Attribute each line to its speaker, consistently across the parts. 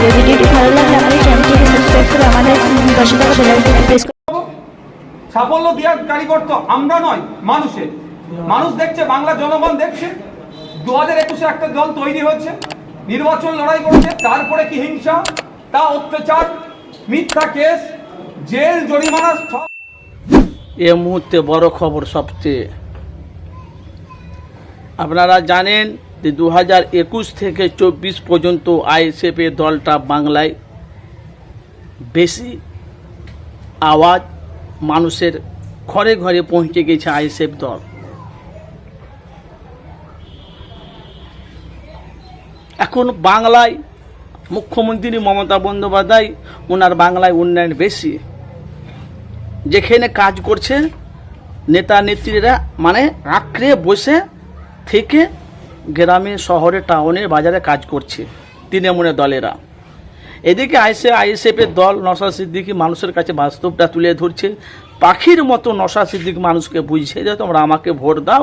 Speaker 1: Video ভিডিওটি ভালো লাগলে আমাদের চ্যানেলটিকে সাবস্ক্রাইব করে আমাদের প্রেস
Speaker 2: সাফল্য দেওয়ার কারিগর তো আমরা নয়, মানুষের। মানুষ দেখছে, বাংলা জনগণ দেখছে। দু হাজার একুশে একটা দল তৈরি নির্বাচন লড়াই করেছে, তারপরে কি হিংসা, তা অত্যাচার, মিথ্যা কেস, জেল, জরিমানা
Speaker 3: এ মুহূর্তে বড় খবর সবচেয়ে। আপনারা জানেন দু হাজার একুশ থেকে চব্বিশ পর্যন্ত আইএসএফ দলটা বাংলায় বেশি আওয়াজ মানুষের ঘরে ঘরে পৌঁছে গেছে আইএসএফ দল। এখন বাংলায় মুখ্যমন্ত্রী মমতা বন্দ্যোপাধ্যায়, ওনার বাংলায় উন্নয়ন বেশি। যেখানে কাজ করছে নেতা নেত্রীরা মানে আঁকড়ে বসে থেকে গ্রামে, শহরে, টাউনে বাজারে কাজ করছে তৃণমূলের দলেরা। এদিকে আইসে আইএসএফের দল নশা সিদ্দিকি মানুষের কাছে বাস্তবটা তুলে ধরছে। পাখির মতো নশা সিদ্দিকি মানুষকে বুঝছে যে তোমরা আমাকে ভোট দাও,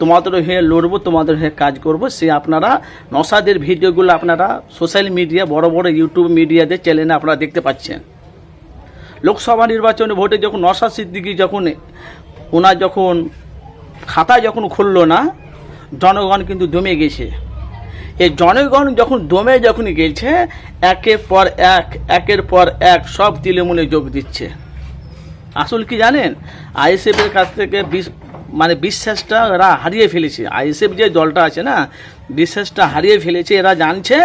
Speaker 3: তোমাদের হয়ে লড়বো, তোমাদের হয়ে কাজ করব। সে আপনারা নশাদের ভিডিওগুলো আপনারা সোশ্যাল মিডিয়া, বড় বড় ইউটিউব মিডিয়াতে চ্যানেলে আপনারা দেখতে পাচ্ছেন। লোকসভা নির্বাচনে ভোটে যখন নশা সিদ্দিকি যখন, ওনার যখন খাতা যখন খুললো না জনগণ কিন্তু দমে গেছে। এই জনগণ যখন দমে যখন গেছে, একের পর এক, একের পর এক সব তৃণমূলে যোগ দিচ্ছে। আসল কি জানেন? আইএসএফের কাছ থেকে মানে বিশ্বাসটা এরা হারিয়ে ফেলেছে। আইএসএফ যে দলটা আছে না, বিশ্বাসটা হারিয়ে ফেলেছে, এরা জানছে।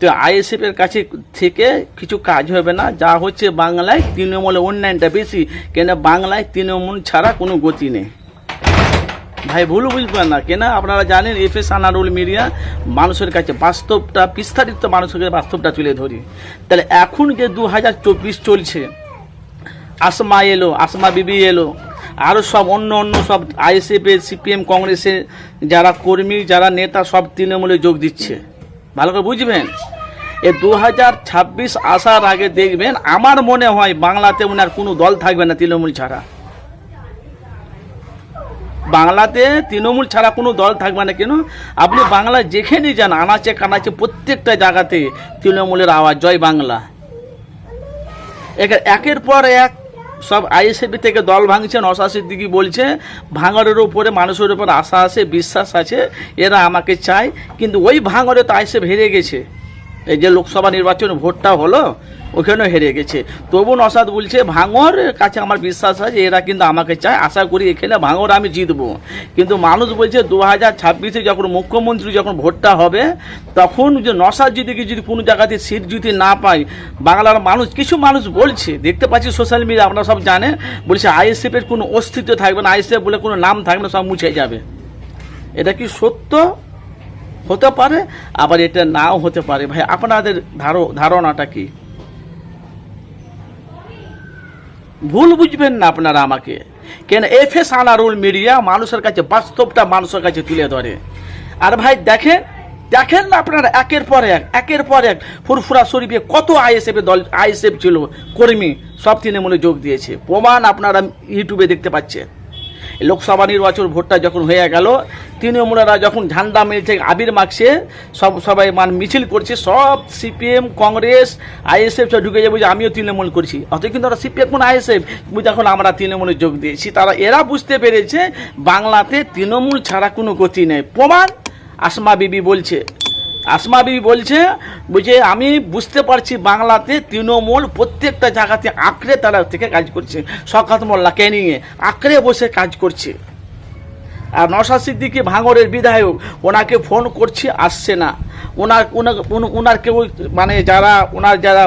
Speaker 3: তো আইএসএফের কাছে থেকে কিছু কাজ হবে না। যা হচ্ছে বাংলায় তৃণমূলের উন্নয়নটা বেশি। কেন? বাংলায় তৃণমূল ছাড়া কোনো গতি নেই। ভাই ভুল বুঝবেন না। কেন, আপনারা জানেন এফ এস আনারুল মিডিয়া মানুষের কাছে বাস্তবটা, বিস্তারিত মানুষের কাছে বাস্তবটা তুলে ধরি। তাহলে এখন যে দু হাজার চব্বিশ চলছে, আসমা এলো, আসমা বিবি এলো আরও সব অন্য অন্য সব আইএসএফের সিপিএম কংগ্রেসের যারা কর্মী, যারা নেতা, সব তৃণমূলে যোগ দিচ্ছে। ভালো করে বুঝবেন? এ দু হাজার ছাব্বিশ আসার আগে দেখবেন, আমার মনে হয় বাংলাতে ওনার কোনো দল থাকবে না তৃণমূল ছাড়া। বাংলাতে তৃণমূল ছাড়া কোনো দল থাকবে না কেন? আপনি বাংলা যেখানে যান, আনাচে কানাচে প্রত্যেকটা জায়গাতে তৃণমূলের আওয়াজ, জয় বাংলা। একে- একের পর এক সব আইএসএফি থেকে দল ভাঙছে নশা সিদ্দিকি বলছে ভাঙরের উপরে মানুষের উপর আশা আছে, বিশ্বাস আছে, এরা আমাকে চায়। কিন্তু ওই ভাঙরে তো আইএসএফ হেরে গেছে। এই যে লোকসভা নির্বাচন ভোটটা হলো, ওখানেও হেরে গেছে। তবু নসাদ বলছে ভাঙর কাছে আমার বিশ্বাস আছে, এরা কিন্তু আমাকে চায়। আশা করি এখানে ভাঙর আমি জিতবো। কিন্তু মানুষ বলছে দু হাজার ছাব্বিশে যখন মুখ্যমন্ত্রী যখন ভোটটা হবে, তখন যে নসাদ যদি যদি কোনো জায়গাতে সিট যদি না পায়, বাংলার মানুষ কিছু মানুষ বলছে, দেখতে পাচ্ছি সোশ্যাল মিডিয়া, আপনারা সব জানে বলছে আইএসএফের কোনো অস্তিত্ব থাকবে না, আইএসএফ বলে কোনো নাম থাকবে না, সব মুছে যাবে। এটা কি সত্য? হতে পারে, আবার এটা নাও হতে পারে। ভাই, আপনাদের ধারো, ধারণাটা কি? ভুল বুঝবেন না আপনারা আমাকে। কেন এফ এস আনারুল মিডিয়া মানুষের কাছে, বাস্তবটা মানুষের কাছে তুলে ধরে। আর ভাই, দেখেন দেখেন না আপনারা একের পর এক, একের পর এক ফুরফুরা শরীফে কত আইএসএফ দল, আইএসএফ ছিল, কর্মী, সব তৃণমূলে যোগ দিয়েছে। প্রমাণ আপনারা ইউটিউবে দেখতে পাচ্ছেন। লোকসভা নির্বাচন ভোটটা যখন হয়ে গেল তৃণমূলেরা যখন ঝান্ডা মেলছে আবির মাখছে, সব সবাই মান মিছিল করছে, সব সিপিএম, কংগ্রেস, আইএসএফ সব ঢুকে যাবে যে আমিও তৃণমূল করছি। অথচ কিন্তু ওরা সিপিএম কোন আইএসএফ? এখন আমরা তৃণমূলে যোগ দিয়েছি। তারা, এরা বুঝতে পেরেছে, বাংলাতে তৃণমূল ছাড়া কোনো গতি নেই। প্রমাণ, আসমা বিবি বলছে। আসমা বিবি বলছে বুঝে আমি বুঝতে পারছি বাংলাতে তৃণমূল প্রত্যেকটা জায়গাতে আঁকড়ে তারা থেকে কাজ করছে। শকাত মোল্লাকে নিয়ে আঁকড়ে বসে কাজ করছে। নশা সিদ্দিকি ভাঙরের বিধায়ক ওনাকে ফোন করছে আসছে না। ওনার ওনার কেউ মানে যারা ওনার যারা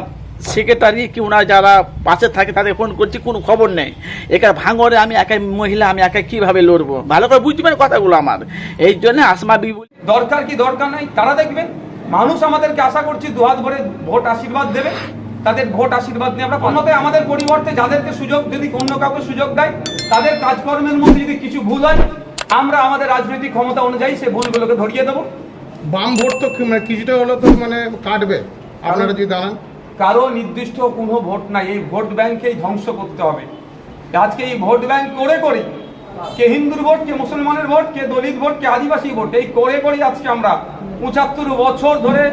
Speaker 3: সেক্রেটারি কি ওনার যারা পাশে থাকে তাদের ফোন করছি কোনো খবর নেই। এখানে ভাঙরে আমি একাই মহিলা আমি একা কীভাবে লড়বো? ভালো করে বুঝবেন কথাগুলো আমার। এই জন্য আসমা বলছে,
Speaker 2: দরকার কি দরকার নাই তারা দেখবেন। মানুষ আমাদেরকে আশা করছি দুহাত ভরে ভোট আশীর্বাদ দেবে। তাদের ভোট আশীর্বাদ নিয়ে আমরা ক্ষমতায় আমাদের পরিবর্তে যাদেরকে সুযোগ যদি অন্য কাউকে সুযোগ দেয় তাদের কাজকর্মের মধ্যে যদি কিছু ভুল হয় আমরা আমাদের রাজনৈতিক ক্ষমতা অনুযায়ী সে ভুলগুলোকে ধরিয়ে দেবো।
Speaker 4: বাম ভোট তো মানে কিছুটা হলে তো মানে কাটবে। আপনারা যদি দাঁড়ান।
Speaker 2: কারও নির্দিষ্ট কোনো ভোট নাই এই ভোট ব্যাংকেই ধ্বংস করতে হবে। আজকে এই ভোট ব্যাংক করে করি কে হিন্দুর ভোট কে মুসলমানের ভোট কে দলিত ভোট কে আদিবাসী ভোট এই করে করি আজকে আমরা পঁচাত্তর বছর ধরে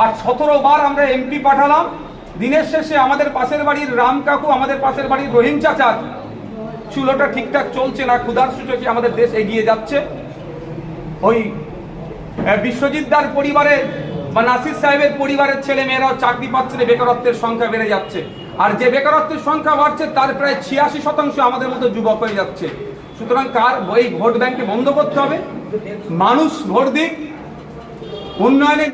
Speaker 2: আর সতেরো বার আমরা এমপি পাঠালাম। দিনের শেষে আমাদের পাশের বাড়ির রাম কাকু আমাদের পাশের বাড়ির রহিম চাচার চুলোটা ঠিকঠাক চলছে না ক্ষুধার সূচকে আমাদের দেশ এগিয়ে যাচ্ছে। ওই আহ, বিশ্বজিৎ দার পরিবারের বা নাসির সাহেবের পরিবারের ছেলে মেয়েরাও চাকরি পাচ্ছে না বেকারত্বের সংখ্যা বেড়ে যাচ্ছে। আর যে বেকারত্বের সংখ্যা বাড়ছে তার প্রায় ছিয়াশি শতাংশ আমাদের মতো যুবক হয়ে যাচ্ছে। সুতরাং কার এই ভোট ব্যাংকে বন্ধ করতে হবে? মানুষ ভোট দিক উন্নয়নের